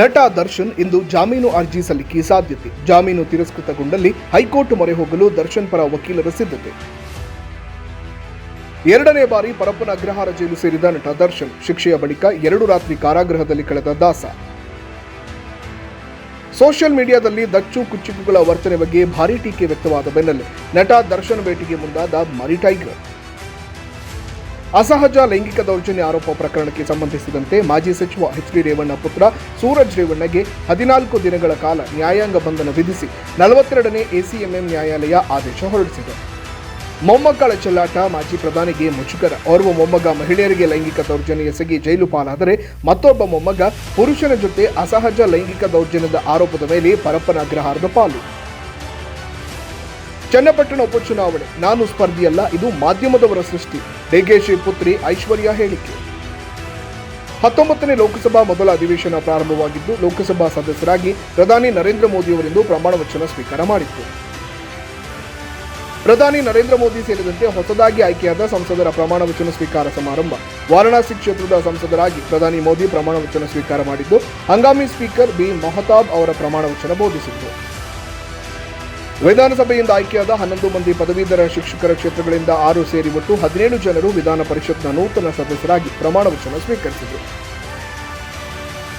ನಟ ದರ್ಶನ್ ಇಂದು ಜಾಮೀನು ಅರ್ಜಿ ಸಲ್ಲಿಕೆ ಸಾಧ್ಯತೆ. ಜಾಮೀನು ತಿರಸ್ಕೃತಗೊಂಡಲ್ಲಿ ಹೈಕೋರ್ಟ್ ಮೊರೆ ಹೋಗಲು ದರ್ಶನ್ ಪರ ವಕೀಲರ ಸಿದ್ಧತೆ. ಎರಡನೇ ಬಾರಿ ಪರಪ್ಪನ ಅಗ್ರಹಾರ ಜೈಲು ಸೇರಿದ ನಟ ದರ್ಶನ್ ಶಿಕ್ಷೆಯ ಬಳಿಕ ಎರಡು ರಾತ್ರಿ ಕಾರಾಗೃಹದಲ್ಲಿ ಕಳೆದ ದಾಸ. ಸೋಷಿಯಲ್ ಮೀಡಿಯಾದಲ್ಲಿ ದಚ್ಚು ಕುಚ್ಚುಕುಗಳ ವರ್ತನೆ ಬಗ್ಗೆ ಭಾರೀ ಟೀಕೆ ವ್ಯಕ್ತವಾದ ಬೆನ್ನಲ್ಲೇ ನಟ ದರ್ಶನ್ ಭೇಟಿಗೆ ಮುಂದಾದ ಮರಿ ಟೈಗರ್. ಅಸಹಜ ಲೈಂಗಿಕ ದೌರ್ಜನ್ಯ ಆರೋಪ ಪ್ರಕರಣಕ್ಕೆ ಸಂಬಂಧಿಸಿದಂತೆ ಮಾಜಿ ಸಚಿವ ಎಚ್ ಡಿ ರೇವಣ್ಣ ಪುತ್ರ ಸೂರಜ್ ರೇವಣ್ಣಗೆ ಹದಿನಾಲ್ಕು ದಿನಗಳ ಕಾಲ ನ್ಯಾಯಾಂಗ ಬಂಧನ ವಿಧಿಸಿ ನಲವತ್ತೆರಡನೇ ಎಸಿಎಂಎಂ ನ್ಯಾಯಾಲಯ ಆದೇಶ ಹೊರಡಿಸಿದೆ. ಮೊಮ್ಮಕ್ಕಳ ಚೆಲ್ಲಾಟ, ಮಾಜಿ ಪ್ರಧಾನಿಗೆ ಮುಜುಗರ. ಓರ್ವ ಮೊಮ್ಮಗ ಮಹಿಳೆಯರಿಗೆ ಲೈಂಗಿಕ ದೌರ್ಜನ್ಯ ಎಸಗಿ ಜೈಲು ಪಾಲಾದರೆ ಮತ್ತೊಬ್ಬ ಮೊಮ್ಮಗ ಪುರುಷನ ಜೊತೆ ಅಸಹಜ ಲೈಂಗಿಕ ದೌರ್ಜನ್ಯದ ಆರೋಪದ ಮೇಲೆ ಪರಪ್ಪನ ಅಗ್ರಹಾರದ ಪಾಲು. ಚನ್ನಪಟ್ಟಣ ಉಪಚುನಾವಣೆ. ನಾನು ಸ್ಪರ್ಧಿಯಲ್ಲ, ಇದು ಮಾಧ್ಯಮದವರ ಸೃಷ್ಟಿ. ಡಿಕೆಶಿ ಪುತ್ರಿ ಐಶ್ವರ್ಯ ಹೇಳಿಕೆ. ಹತ್ತೊಂಬತ್ತನೇ ಲೋಕಸಭಾ ಮೊದಲ ಅಧಿವೇಶನ ಪ್ರಾರಂಭವಾಗಿದ್ದು, ಲೋಕಸಭಾ ಸದಸ್ಯರಾಗಿ ಪ್ರಧಾನಿ ನರೇಂದ್ರ ಮೋದಿಯವರಿಂದು ಪ್ರಮಾಣ ವಚನ ಸ್ವೀಕಾರ ಮಾಡಿತ್ತು. ಪ್ರಧಾನಿ ನರೇಂದ್ರ ಮೋದಿ ಸೇರಿದಂತೆ ಹೊಸದಾಗಿ ಆಯ್ಕೆಯಾದ ಸಂಸದರ ಪ್ರಮಾಣ ವಚನ ಸ್ವೀಕಾರ ಸಮಾರಂಭ. ವಾರಣಾಸಿ ಕ್ಷೇತ್ರದ ಸಂಸದರಾಗಿ ಪ್ರಧಾನಿ ಮೋದಿ ಪ್ರಮಾಣ ವಚನ ಸ್ವೀಕಾರ ಮಾಡಿದ್ದು, ಹಂಗಾಮಿ ಸ್ಪೀಕರ್ ಬಿ. ಮಹತಾಬ್ ಅವರ ಪ್ರಮಾಣ ವಚನ ಬೋಧಿಸಿದರು ವಿಧಾನಸಭೆಯಿಂದ ಆಯ್ಕೆಯಾದ ಹನ್ನೊಂದು ಮಂದಿ ಪದವೀಧರ ಶಿಕ್ಷಕರ ಕ್ಷೇತ್ರಗಳಿಂದ ಆರು ಸೇರಿ ಒಟ್ಟು ಹದಿನೇಳು ಜನರು ವಿಧಾನ ಪರಿಷತ್ನ ನೂತನ ಸದಸ್ಯರಾಗಿ ಪ್ರಮಾಣ ವಚನ ಸ್ವೀಕರಿಸಿದರು.